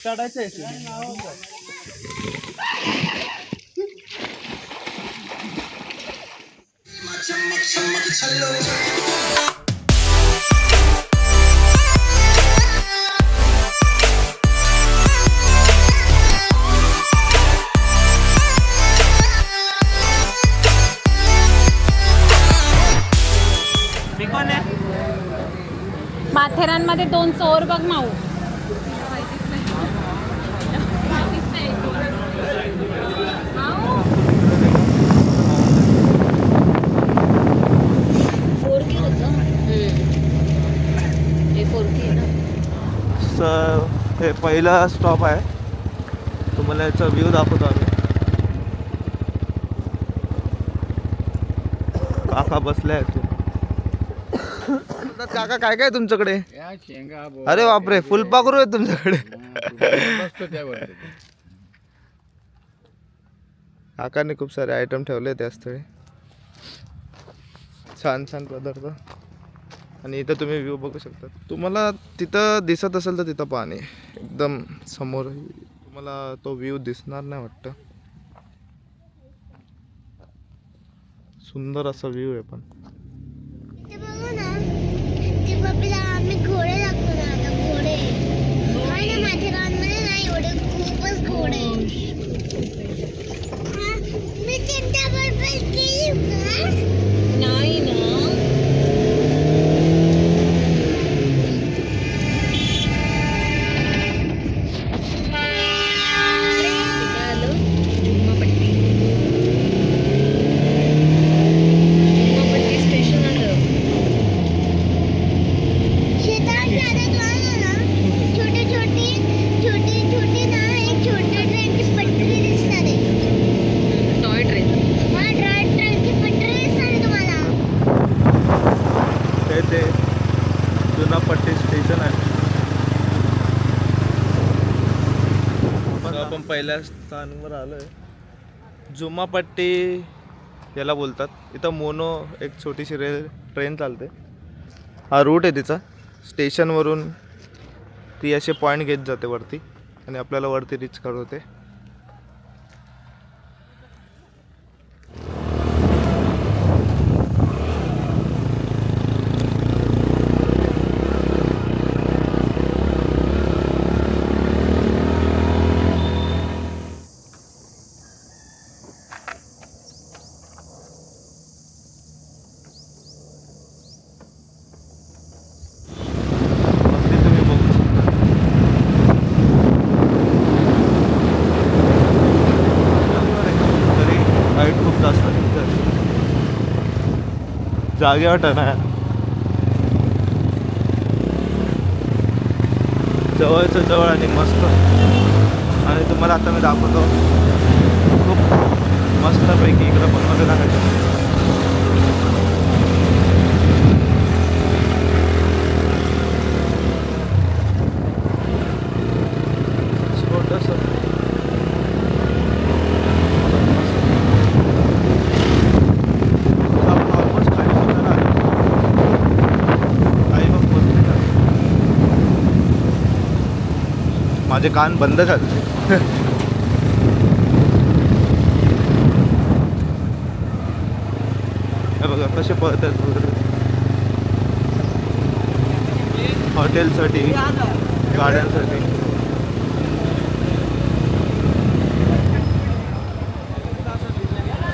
काढायचं आहे मी आहे माथेरानमध्ये दोन चोर बघ माऊ. हे पहिला स्टॉप आहे. तुम्हाला याचा व्ह्यू दाखवतो आम्ही. काका बसले आहेत. काका काय काय तुमच्याकडे? या शेंगा बो- अरे बापरे फुलपाखरू आहे तुमच्याकडे. ते. काकाने खूप सारे आयटम ठेवले त्या स्थळी. छान छान पदार्थ. आणि इथं तुम्ही व्ह्यू बघू शकता तुम्हाला तिथं दिसत असेल तर तिथं पाणी एकदम समोर तुम्हाला तो व्ह्यू दिसणार नाही वाटतं. सुंदर असा व्ह्यू आहे पण ते बघू ना ते बाबीला आम्ही घोडे दाखवू ना आता घोडे आहे ना माथेरानमध्ये ना एवढे खूपच घोडे हा, मी चिंता बरोबर केली का नाही ना शेताच्या आधात वाहन ना छोटी छोटी छोटी छोटी ना एक छोट्या ट्रेनची पटरी दिसणार आहे टॉय ट्रेन हा ड्राय ट्रेनची पटरी दिसणार आहे तुम्हाला ते ते जुना पट्टी स्टेशन आहे मग आपण पहिल्या स्थानवर आलोय. जुमापट्टी याला बोलतात. इथं मोनो एक छोटीशी रेल ट्रेन चालते. हा रूट आहे तिचा. स्टेशनवरून ती असे पॉईंट घेत जाते वरती. आणि आपल्याला वरती रीच करवते तुम्ही बघू शकता तरी हाईट खूप जास्त आहे इथं. जागे वाटत आहे जवळचं जवळ आणि मस्त. आणि तुम्हाला आता मी दाखवतो. खूप मस्तपैकी इकडं पण मध्ये टाकायचं छोटंसं आपण almost खाली उतरणार आहे. काही मग वरती जाऊ. माझे कान बंद झाले. बघा कसे पळत आहेत वगैरे. हॉटेलसाठी गाड्यांसाठी.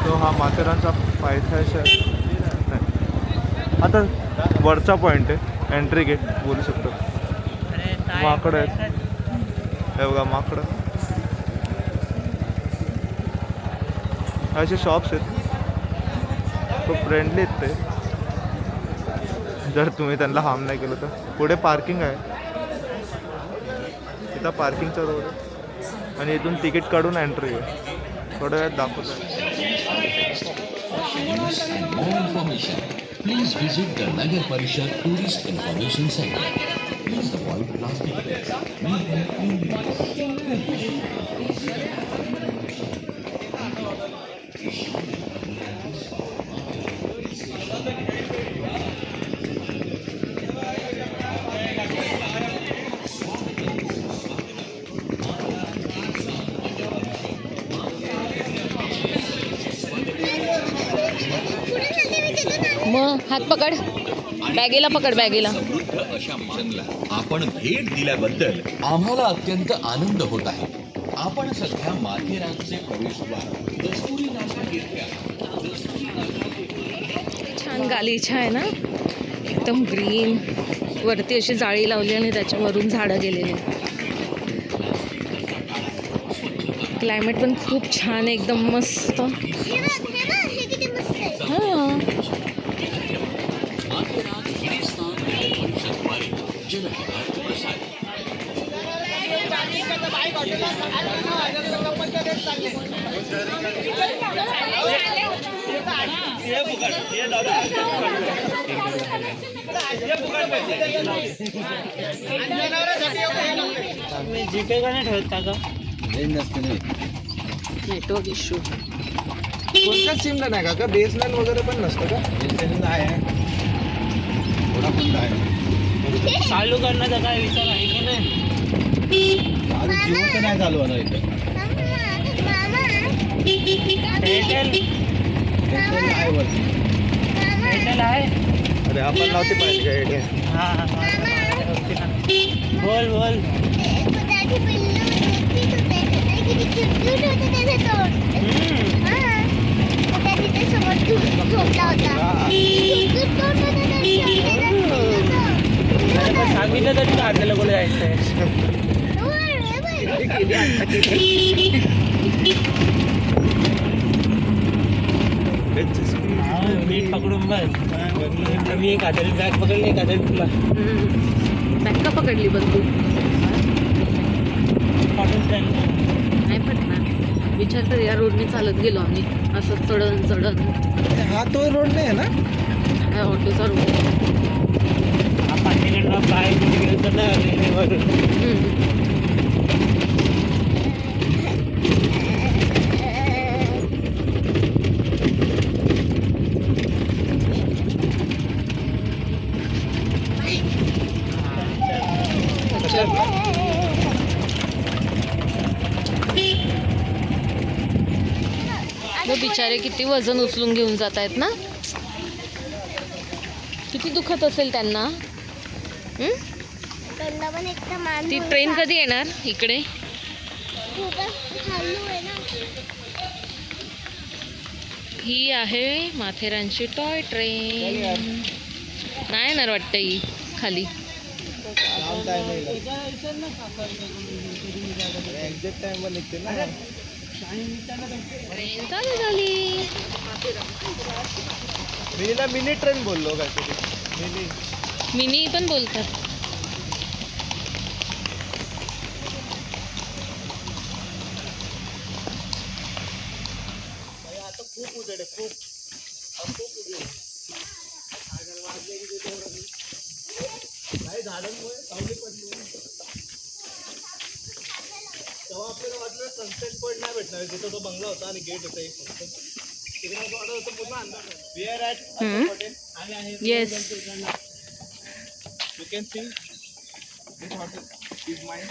तो हा माथेरानचा पायथ्याश आहे. आता वरचा पॉईंट आहे. एंट्री गेट बोलू शकतो. माकडं आहेत. हे बघा माकडं. असे शॉप्स आहेत. खूप फ्रेंडली आहेत ते. जर तुम्ही त्यांना हार्म नाही केलं तर. पुढे पार्किंग आहे. इथं पार्किंगचा रोड आहे. आणि इथून तिकीट काढून एंट्री आहे. थोड्या वेळात दाखवतो. आहे. and more information, please मग हात पकड. बॅगेला पकड बॅगेला. समृद्ध अशा मानला. आपण भेट दिल्याबद्दल आम्हाला अत्यंत आनंद होत आहे. आपण सध्या माथेरानचे प्रवेशद्वार दस्तुरी नाका छान गालिछा आहे ना? एकदम ग्रीन. वरती अशी जाळी लावली आणि त्याच्यावरून झाडं गेलेली. क्लायमेट पण खूप छान आहे एकदम मस्त हे बघ हे बघ हे किती मस्त आहे हां माथेरान गिरीस्थान परिषदद्वारे जनहितार्थ प्रसार नेटवर्क इश्यू कोणत्याच सिमला नाही का? का बेसमॅन वगैरे पण नसतं का? चालू करण्याचा काय विचार आहे की नाही? जिओ तर नाही चालू होणार इथे. मामा. एअरटेल आहे एअरटेल अरे आपण नव्हती पाहिजे का एडे हा. बोल बोल. होते? सांगितलं तरी आपल्याला कुठे. हा, नीट पकडून बस मी एक हाताने बॅग पकडली एक हाताने तुला. बॅग का पकडली बघ तू. नाही पटणार विचार कर या रोडने चालत गेलो आम्ही. असं चढण चढण हा तो रोड नाही आहे ना? हा ऑटोचा रोड पाय बिचारे किती वजन उचलून घेऊन जात आहेत ना? किती दुखत असेल त्यांना? ती ट्रेन कधी येणार इकडे? ही आहे माथेरानची टॉय ट्रेन. नाही येणार वाटतं ही खाली. एक्झॅक्ट टाइमवर निघते ना ट्रेन चालू झाली. मिनी ट्रेन बोललो काहीतरी. मिनी. मिनी पण बोलतात तेव्हा आपल्याला वाटलं सनसेट पॉईंट नाही भेटणार जिथं तो बंगला होता आणि गेट होतं एक फक्त तिकडे असं वाटत होतं पूर्ण अंधार we are at yes you can see this hotel is my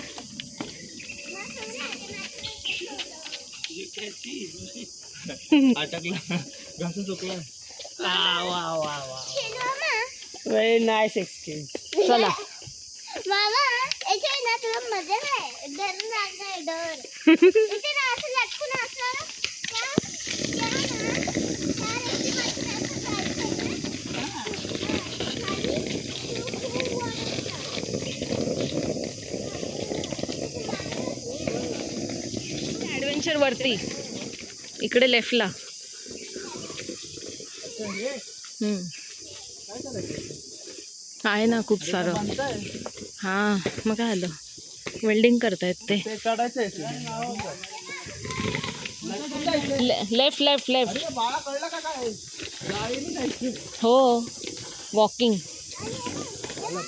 अटकला घासून चुकला वा वा वा वा खेळू मामा व्हेरी नाईस एक्सचेंज चला मामा याच्या आहे ना तुला मजा आहे डर लागलाय डर इथे ना ॲडव्हेंचर वरती. इकडे लेफ्टला. आहे ना खूप सारं. हां मग काय आलं वेल्डिंग करतायत ते. लेफ्ट लेफ्ट लेफ्ट हो. वॉकिंग मला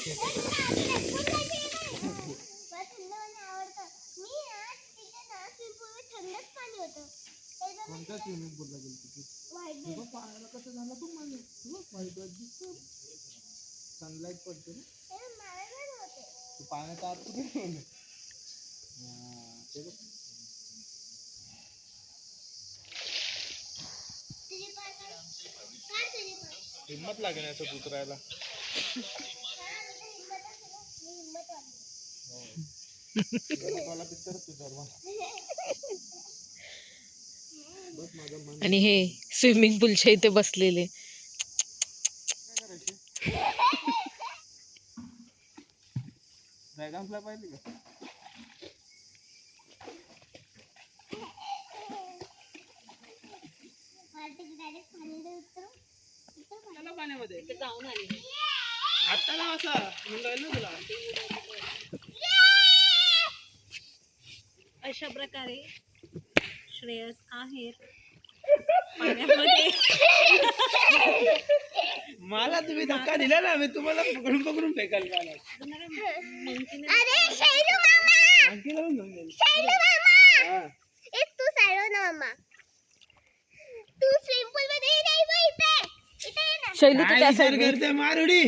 थंड पाणी आवडतं. मी ना तिथे ना swimming pool मध्ये थंडच पाणी होतं. त्याच्यात कोणत्या स्विमिंग पूलला गेली तिथे. पायाला कसं झालं तू मला वाईट वाईट दिसतो सनलाईट पडते ना. तू पाण्यात आत कुठे गेली? ते बघ. लागेल याच्यात उतरायला? आणि हे स्विमिंग पूलच्या इथे बसलेले. अशा प्रकारे श्रेयस आहेर मला तुम्ही धक्का दिला ना मी तुम्हाला पकडून पकडून फेकाल शैलू मामा! शैलू मामा! ए तू साडो ना मामा. तू स्विमिंग पूल मध्ये ये नाही बा इथे. इथे ये ना. शैली तू त्या विचार side करते मारुडी.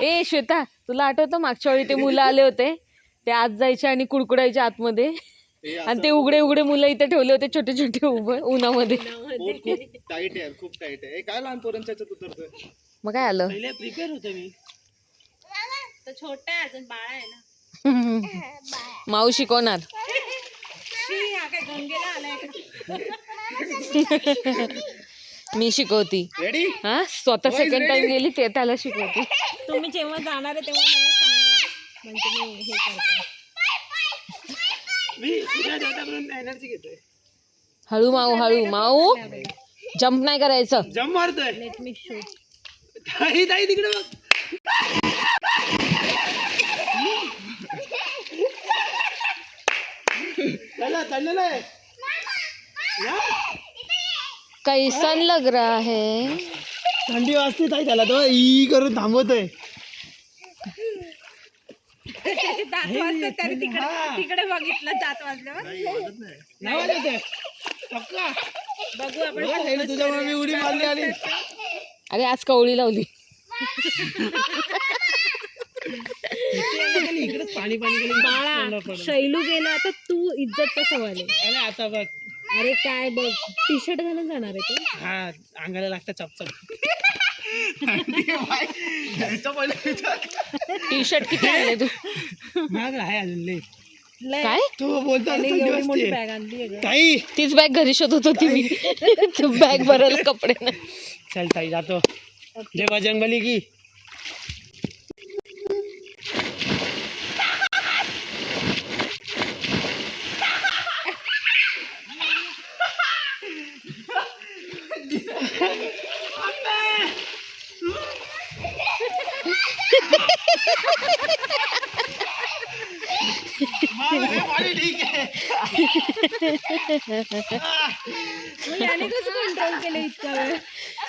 ए श्वेता तुला आठवतं मागच्या वेळी ते मुलं आले होते? ते आत जायचे आणि कुडकुडायचे आतमध्ये. आणि ते उघडे उघडे मुलं इथे ठेवले होते छोटे छोटे उभे उन्हामध्ये. खूप टाईट आहे खूप टाईट आहे. हे काय लहान पोरांच्या याच्यात उतरतोय मग काय आलं? पहिले प्रिपेअर होतो मी. तो छोटा आहे अजून बाळा आहे ना. माऊ शिकवणार हा मी शिकवती. रेडी हा? स्वतः सेकंड टाइम गेली ते त्याला शिकवते. तुम्ही जेव्हा जाणार आहे तेव्हा मला सांगा. म्हणजे मी हे करते. मी सूर्य देवताकडून एनर्जी घेतोय. हळू माऊ हळू माऊ. जम्प नाही करायचं. जम मारतोय. लेट मी शूट ताई ताई तिकडे बघ. चला चाललेलं आहे. कैसन लग रहा है? थंडी वाजते ताई त्याला तो ई करून थांबवतोय. दात वाजतात तरी तिकडे तिकडे बघितलं दात वाजल्यावर. नाही वाजत आहे. पक्का. बघू आपण बघा, शैली, तुझ्यामुळे मी उडी मारली आणि अरे आज कवळी लावली. इकडेच पाणी पाणी केलं बाळा शैलू गेला आता तू इज्जतचा सवाल आहे. अरे आता बघ. अरे काय बघ टी शर्ट घालून जाणार आहे तू. हा अंगाला लागतं चपचप याचा पहिले विचार. टी शर्ट किती आणले तू? महाग आहे अजून लय लय. काय? तो बोलतो आणि एवढी मोठी बॅग आणली आहे ग. ताई. तीच बॅग घरी शोधत होती मी. बॅग भरायला कपडे नाही. चल ताई जातो. जय बजरंगबली की मग याने कसं कंट्रोल केलं इतका वेळ?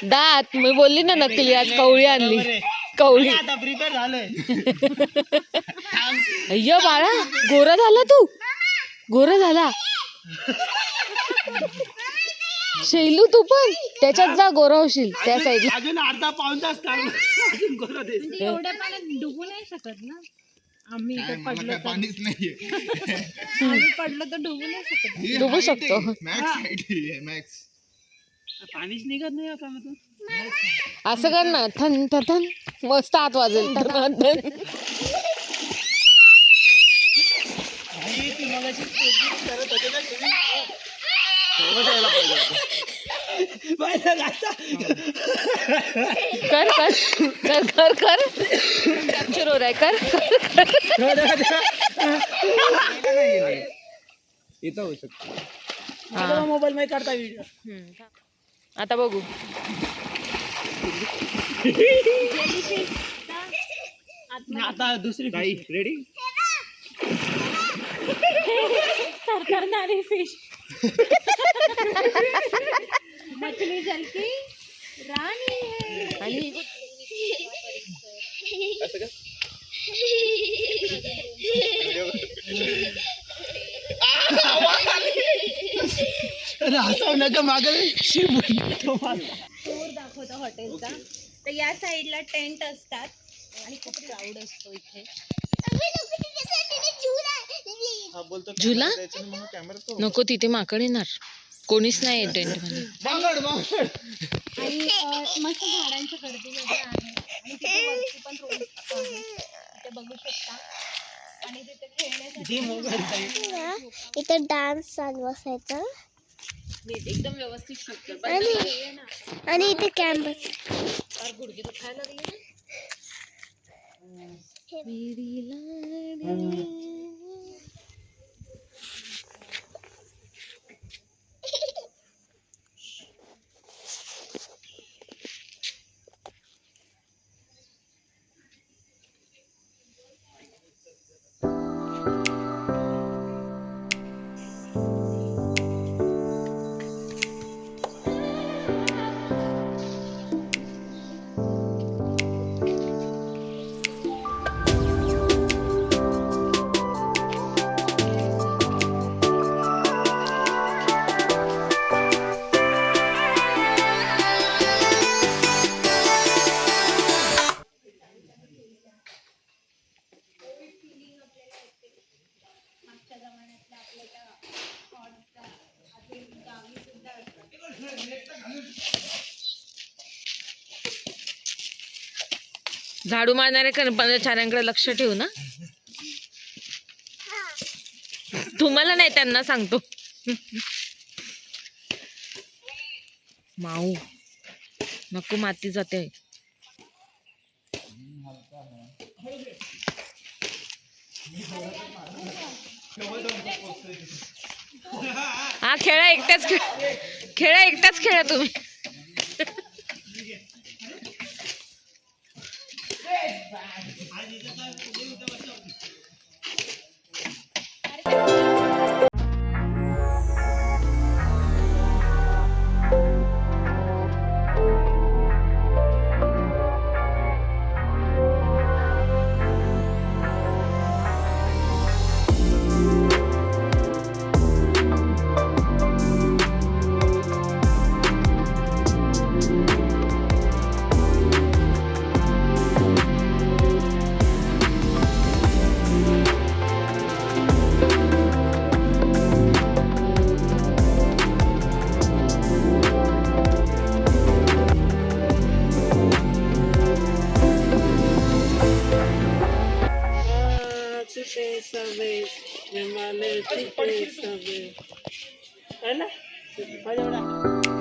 दात मी बोलली ना नकली आज कवळी आणली. कवळी. आता प्रिपेअर झालोय. अय्य बाळा गोरा झाला तू. गोरा झाला. शैलू तू पण. त्याच्यात जा गोरा होशील. त्या साईडला अजून अर्धा पाऊन तास अजून दे म्हणजे एवढ्या पाण्यात डुबू नाही शकत ना? आम्ही इथे पडलो तर पाणीच नाहीये. आम्ही पडलो तर डुबू नाही शकत. डुबू शकतो. मॅक्स हाईट आहे मॅक्स पाणीच निघत नाही आता मग असं कर ना. थन थन थन. मस्त आत वाजेल. थन थन कर कर कर कर कर. कॅप्चर हो रहा है कर कर, कर. इथं होऊ शकतो. हा. मोबाईल मध्ये काढता व्हिडिओ हम्म. आता बघू. आता दुसरी ताई रेडी फिश मछली जल की राणी है आणि असं का? अरे हसाव नका मागे टूर दाखवतो हॉटेलचा. तर या साईडला टेंट असतात. आणि खूप क्राऊड असतो इथे. झुला बोलतो झुला? कॅमेरा नको तिथे माकड येणार. कोणीच नाही टेंटमध्ये आणि अ, मस्त आहे. आणि तिथे वरती पण रोड आहे. तिथे बघू शकता. आणि तिथे खेळण्यासाठी इथं डान्स चालू असायचा. नीट एकदम व्यवस्थित शूट कर आणि आणि इथे कॅम्पस फार गुडघे दुखायला लागले मेरी लाडली. झाडू मारणाऱ्या कर्मचाऱ्यांकडे लक्ष ठेवू ना. तुम्हाला नाही त्यांना सांगतो. माऊ नको माती जाते. हा खेळा एकट्याच खेळ खेळा एकटाच खेळा तुम्ही. है ना